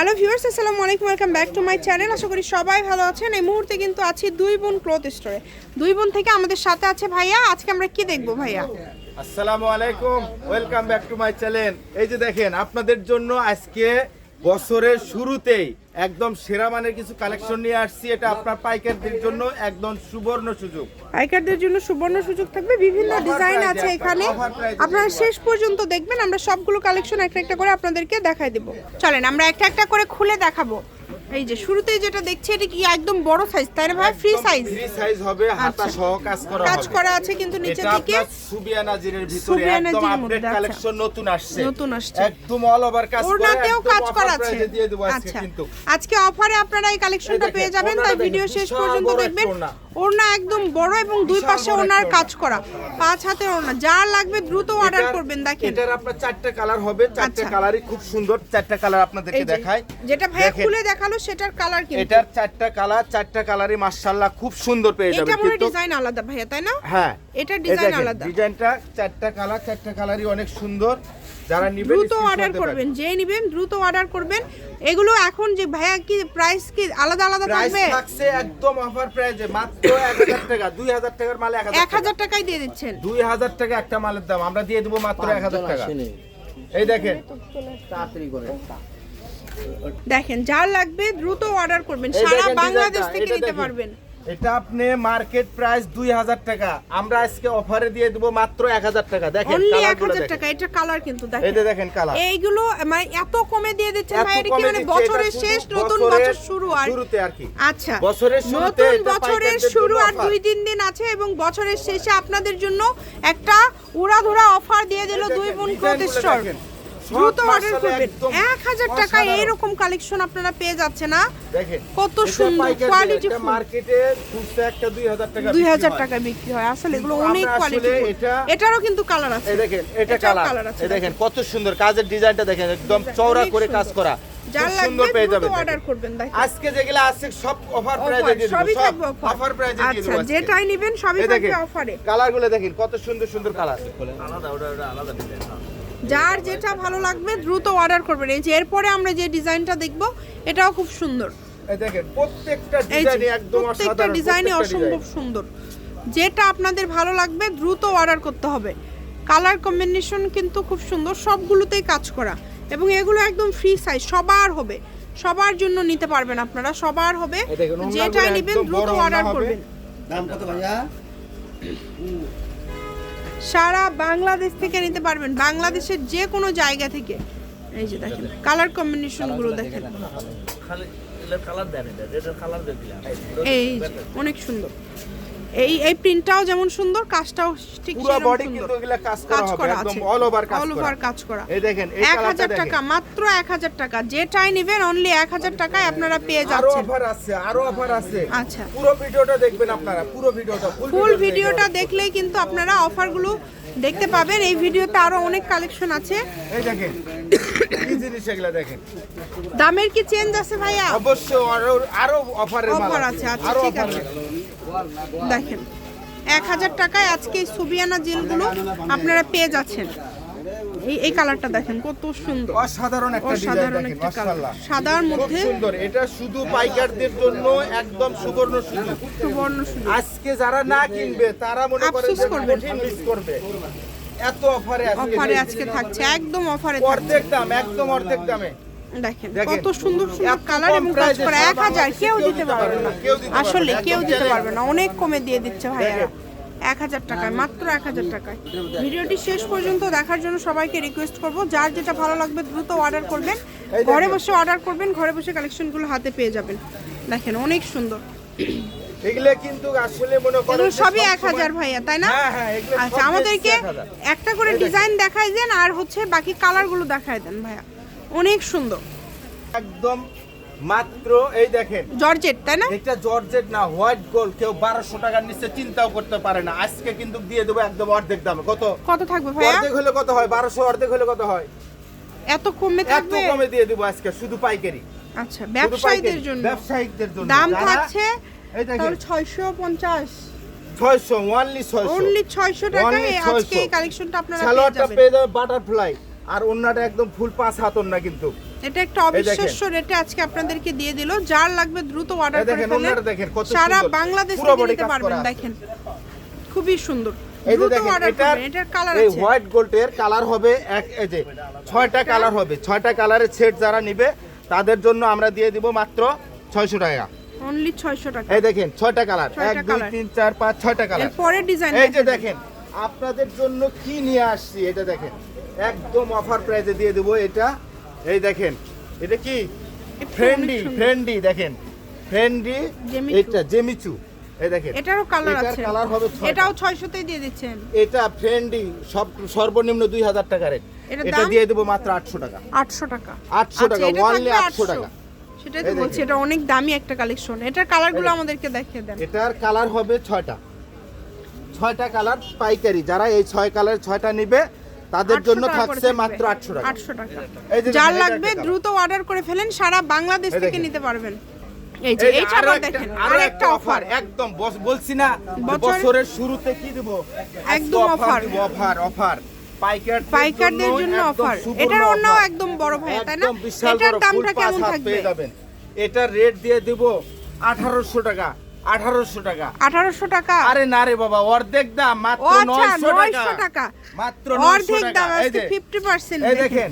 Hello viewers আসসালামু আলাইকুম welcome back to my channel আশা করি সবাই ভালো আছেন। এই মুহূর্তে কিন্তু আছি দুই বোন ক্লথ স্টোরে দুই বোন থেকে আমাদের সাথে আছে ভাইয়া। আজকে আমরা কি দেখব ভাইয়া? আসসালামু আলাইকুম welcome back to my channel এই যে দেখেন, আপনাদের জন্য আজকে বছরের শুরুতেই একদম সেরা মানের কিছু কালেকশন নিয়ে আসছি। এটা আপনার পাইকারদের জন্য একদম সুবর্ণ সুযোগ। পাইকারদের জন্য সুবর্ণ সুযোগ থাকবে। বিভিন্ন ডিজাইন আছে এখানে। আপনারা শেষ পর্যন্ত দেখবেন আমরা সবগুলো কালেকশন একটা একটা করে আপনাদেরকে দেখাই দেব। চলেন আমরা একটা একটা করে খুলে দেখাবো। এই যে শুরুতেই যেটা দেখছি এটা কি একদম বড় সাইজ তাই না ভাই ফ্রি সাইজ ফ্রি সাইজ হবে হাতা আচ্ছা। সহ কাজ করা কাজ করা আছে কিন্তু দিকে? নাজিরের ভিতরে একদম আপডেট আচ্ছা। কালেকশন নতুন আসছে। নতুন আসছে। একদম অল ওভার কাজ করে ওড়নাতেও কাজ করা আছে। দিয়ে দেবো আজকে আচ্ছা। কিন্তু। আজকে অফারে আপনারা এই কালেকশনটা পেয়ে যাবেন তাই ভিডিও শেষ পর্যন্ত বড় দেখবেন। ওড়না। একদম বড় এবং দুই পাশে বড় ওড়নার কাজ করা। পাঁচ হাতে ওড়না। যার লাগবে দ্রুত অর্ডার করবেন দেখেন। এটার আপনার চারটা কালার হবে। চারটা আচ্ছা। কালারই খুব সুন্দর। চারটা কালার আপনাদেরকে দেখাই। যেটা দেখেন। খুলে দেখাল সেটার কালার কিন্তু। এটার চারটা কালার চারটা কালারই মাশাআল্লাহ খুব সুন্দর পেয়ে যাবেন ডিজাইন আলাদা ভাইয়া তাই না? হ্যাঁ এটা ডিজাইন আলাদা। ডিজাইনটা চারটা কালার চারটা কালারই অনেক সুন্দর। যারা নিবেন দ্রুত অর্ডার করবেন যে নিবেন দ্রুত অর্ডার করবেন। এগুলো এখন যে ভাইয়া কি প্রাইস কি আলাদা আলাদা প্রাইস থাকবে? থাকছে একদম অফার প্রাইসে মাত্র 1000 টাকা 2000 টাকার মালে 1000 এক হাজার টাকায় দিয়ে দিচ্ছেন। 2000 টাকা একটা মালের দাম আমরা দিয়ে দেবো মাত্র 1000 টাকা। এই দেখেন। দেখেন যা লাগবে দ্রুত অর্ডার করবেন। সারা বাংলাদেশ থেকে এটা নিতে পারবেন। এটা আপনি মার্কেট প্রাইস 2000 টাকা। আমরা আজকে অফারে দিয়ে দেবো মাত্র 1000 টাকা। দেখেন অনলি এক হাজার টাকা এটা কালার কিন্তু দেখেন। যে দেখেন কালার এইগুলো মানে এত কমে দিয়ে দিচ্ছেন এত ভাই এটা কি মানে দিচ্ছে, বছরের শেষ নতুন বছর শুরু আর শুরুতে আর কি। আচ্ছা। বছরের শুরুতে নতুন বছরের শুরু আর দুই তিন দিন আছে এবং বছরের শেষে আপনাদের জন্য একটা উড়াধুরা অফার দিয়ে দিল দুই বোন ক্লথ দ্রুত অর্ডার করবেন। এক হাজার এইরকম কালেকশন আপনারা পেয়ে যাচ্ছে না দেখেন কত সুন্দর, quality মার্কেটে খুচরা একটা 2000 টাকা দুই হাজার। টাকা বিক্রি হয়। আসলে এগুলো অনেক কোয়ালিটি এটারও কিন্তু কালার আছে। এই দেখেন এটা কালার আছে, এই দেখেন কত সুন্দর কাজের ডিজাইনটা দেখেন একদম চওড়া করে কাজ করা। যার লাগবে পেয়ে যাবেন অর্ডার করবেন আজকে যেগুলো আছে সব অফার প্রাইসে দিয়ে সবই দেবো থাকবে অফার অফার প্রাইসে দিয়ে আচ্ছা যেটাই নেবেন সবই থাকবে দেখেন অফারে কালারগুলো দেখেন কত সুন্দর সুন্দর কালার যার যেটা ভালো লাগবে দ্রুত অর্ডার করবেন। এই যে এরপরে আমরা যে ডিজাইনটা দেখব এটাও খুব সুন্দর। দেখেন প্রত্যেকটা একদম ডিজাইনে প্রত্যেকটা অসম্ভব সুন্দর। যেটা আপনাদের ভালো লাগবে দ্রুত অর্ডার করতে হবে। কালার কম্বিনেশন কিন্তু খুব সুন্দর সবগুলোতেই কাজ করা। এবং এগুলো একদম ফ্রি সাইজ সবার হবে। সবার জন্য নিতে পারবেন আপনারা সবার হবে। যেটাই নেবেন দ্রুত অর্ডার করবেন। দাম কত ভাইয়া? সারা বাংলাদেশ থেকে নিতে পারবেন। বাংলাদেশের যে কোনো জায়গা থেকে। এই যে দেখেন কালার কম্বিনেশনগুলো দেখেন। এই অনেক সুন্দর। এই এই প্রিন্টটাও যেমন সুন্দর কাজটাও ঠিক পুরো বডি কিন্তু এগুলা কাজ করা হবে করা একদম আছে। অল ওভার কাজ অল ওভার কাজ করা। এই দেখেন এই এক কালারটা হাজার দেখেন টাকা মাত্র এক হাজার টাকা। যেটাই নেবেন অনলি এক হাজার টাকায় আপনারা পেয়ে যাচ্ছেন। আরও অফার আছে আরও অফার আছে। আচ্ছা। পুরো ভিডিওটা দেখবেন আপনারা পুরো ভিডিওটা ফুল ভিডিওটা দেখলেই কিন্তু আপনারা অফারগুলো দেখতে পাবেন। এই ভিডিওতে আরও অনেক কালেকশন আছে। এই দেখেন কি জিনিস এগুলা দেখেন? দামের কি চেঞ্জ আছে ভাইয়া? অবশ্য আরও আরও অফারের মাল অফার আছে। আচ্ছা আরও ঠিক আছে। দেখেন এক হাজার টাকায় আজকে এই সুবিয়ানা জেলগুলো আপনারা পেয়ে যাচ্ছেন। এই এই কালারটা দেখেন কত সুন্দর। অসাধারণ একটা অসাধারণ একটা কালার। সাদার মধ্যে সুন্দর। এটা শুধু পাইকারদের জন্য একদম সুবর্ণ সুযোগ। সুবর্ণ সুন্দর আজকে যারা না কিনবে তারা মনে করে আফসোস করবে। মিস করবে। এত অফারে আজকে অফারে আজকে থাকছে একদম অফারে অর্ধেক দাম একদম অর্ধেক দামে। দেখেন। কত সুন্দর সুন্দর কালার এবং কাজ করা এক হাজার কেউ দিতে পারবে না। আসলে কেউ দিতে পারবে না। অনেক কমে দিয়ে দিচ্ছে ভাইয়ারা। এক হাজার টাকায় মাত্র এক হাজার টাকায়। ভিডিওটি শেষ পর্যন্ত দেখার জন্য সবাইকে রিকোয়েস্ট করব। যার যেটা ভালো লাগবে দ্রুত অর্ডার করবেন। ঘরে বসে অর্ডার করবেন ঘরে বসে কালেকশনগুলো হাতে পেয়ে যাবেন। দেখেন অনেক সুন্দর। এগুলো কিন্তু আসলে মনে করেন সবই সবসময়- এক হাজার ভাইয়া তাই না? হ্যাঁ, হ্যাঁ, আচ্ছা আমাদেরকে একটা করে ডিজাইন দেখাই দেন আর হচ্ছে বাকি কালারগুলো দেখাই দেন ভাইয়া। অনেক সুন্দর। একদম মাত্র এই দেখেন। জর্জেট তাই না? এটা জর্জেট না হোয়াইট গোল্ড কেউ বারোশো টাকার নিচে চিন্তাও করতে পারে না। আজকে কিন্তু দিয়ে দেবো একদম অর্ধেক দামে। কত? কত থাকবে ভাইয়া? অর্ধেক হলে কত হয়? বারোশো অর্ধেক হলে কত হয়? এত কমে থাকবে? এত কমে দিয়ে দেবো আজকে শুধু পাইকারি। আচ্ছা ব্যবসায়ীদের জন্য। ব্যবসায়ীদের জন্য। দাম থাকছে এই দেখেন। তাহলে ছয়শো পঞ্চাশ। ছয়শো ওয়ানলি ছয়শো। অনলি ছয়শো টাকায় আজকে এই কালেকশনটা আপনারা পেয়ে সালোয়ারটা যাবেন। পেয়ে যাবে বাটারফ্লাই আর অন্যটা একদম ফুল পাঁচ হাত অন্য কিন্তু। এটা একটা অবিশ্বাস্য রেটে আজকে আপনাদেরকে দিয়ে দিল। যার লাগবে দ্রুত অর্ডার করে দেখেন, ফেলেন দেখেন, কত সারা বাংলাদেশ পুরো থেকে নিতে পারবেন দেখেন। খুবই সুন্দর। কালার আছে। হোয়াইট গোল্ডের কালার হবে এক এই যে ছয়টা কালার হবে। ছয়টা কালারের সেট যারা নিবে তাদের জন্য আমরা দিয়ে দিব মাত্র ছয়শো টাকা। অনলি 600 টাকা। এই দেখেন ছয়টা কালার ছয়টা এক দুই colour। তিন চার পাঁচ ছয়টা কালারের পরের ডিজাইন এই যে দেখেন আপনাদের জন্য কি নিয়ে আসছি এটা দেখেন। একদম অফার প্রাইসে দিয়ে দেবো এটা। এই দেখেন এটা কি? ফ্রেন্ডি ফ্রেন্ডি দেখেন। ফ্রেন্ডি এটা জেমিচু এই দেখেন এটারও কালার এটার আছে। কালার হবে। এটাও 600 তেই দিয়ে দিচ্ছেন। এটা ফ্রেন্ডি সব সর্বনিম্ন দুই হাজার টাকা রেট এটা? দিয়ে দেবো মাত্র আটশো টাকা। 800 টাকা। 800 টাকা, আচ্ছা, এটা 800 টাকা। সেটাই তো। বলছি এটা অনেক দামি একটা কালেকশন এটার কালারগুলো। আমাদেরকে দেখিয়ে দেন। এটার কালার হবে ছয়টা। ছয়টা কালার পাইকারি। যারা এই ছয় কালার ছয়টা নিবে তাদের জন্য থাকছে মাত্র আটশো টাকা। 800 টাকা। যার লাগবে দ্রুত অর্ডার করে ফেলেন সারা বাংলাদেশ থেকে নিতে পারবেন। এই যে এই একটা- দেখেন আরও আর একটা একটা অফার অফার একদম বস- বলছি না বছর- বছরের শুরুতে কি দিব? একদম। অফার অফার পাইকার পাইকারদের জন্য অফার এটার অন্যও একদম বড় ভাইয়া তাই না? এটার দামটা কেমন থাকবে? পেয়ে যাবেন। এটার রেট দিয়ে দিব আঠারোশো টাকা। আঠারোশো টাকা। 1800 টাকা? আরে না রে বাবা অর্ধেক দাম মাত্র আচ্ছা নয়শো টাকা। মাত্র অর্ধেক দাম 50% এই দেখেন।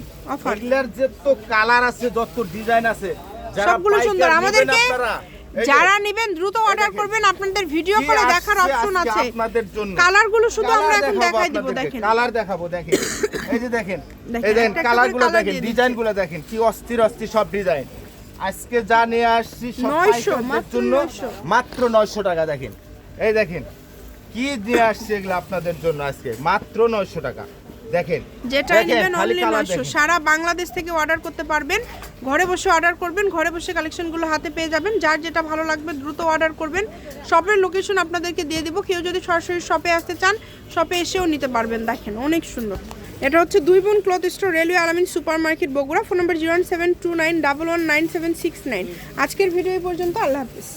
এগুলার যে তো কালার আছে যত ডিজাইন আছে যারা সবগুলো সুন্দর। নিবেন আমাদেরকে যারা নেবেন দ্রুত অর্ডার করবেন। আপনাদের ভিডিও করে দেখার অপশন আছে। আপনাদের জন্য। কালারগুলো শুধু আমরা এখন দেখাই দিব দেখেন। কালার দেখাবো দেখেন। এই যে দেখেন এই দেখেন কালারগুলো দেখেন ডিজাইনগুলো দেখেন কি অস্থির অস্থির সব ডিজাইন আজকে যা নিয়ে আসছি 900, জন্য মাত্র নয়শো টাকা দেখেন। এই দেখেন কি নিয়ে আসছে এগুলো আপনাদের জন্য আজকে? মাত্র নয়শো টাকা। দেখেন যেটাই দেখেন, নেবেন অনলি colour নয়শো। দেখেন। সারা বাংলাদেশ থেকে অর্ডার করতে পারবেন। ঘরে বসে অর্ডার করবেন ঘরে বসে কালেকশনগুলো হাতে পেয়ে যাবেন। যার যেটা ভালো লাগবে দ্রুত অর্ডার করবেন। শপের লোকেশন আপনাদেরকে দিয়ে দিব। কেউ যদি সরাসরি শপে আসতে চান শপে এসেও নিতে পারবেন। দেখেন অনেক সুন্দর। এটা হচ্ছে দুই বোন cloth store railway Alamin super market Bogura. Phone number zero one seven two nine double one nine seven six nine আজকের ভিডিও এই পর্যন্ত, আল্লাহ হাফিজ।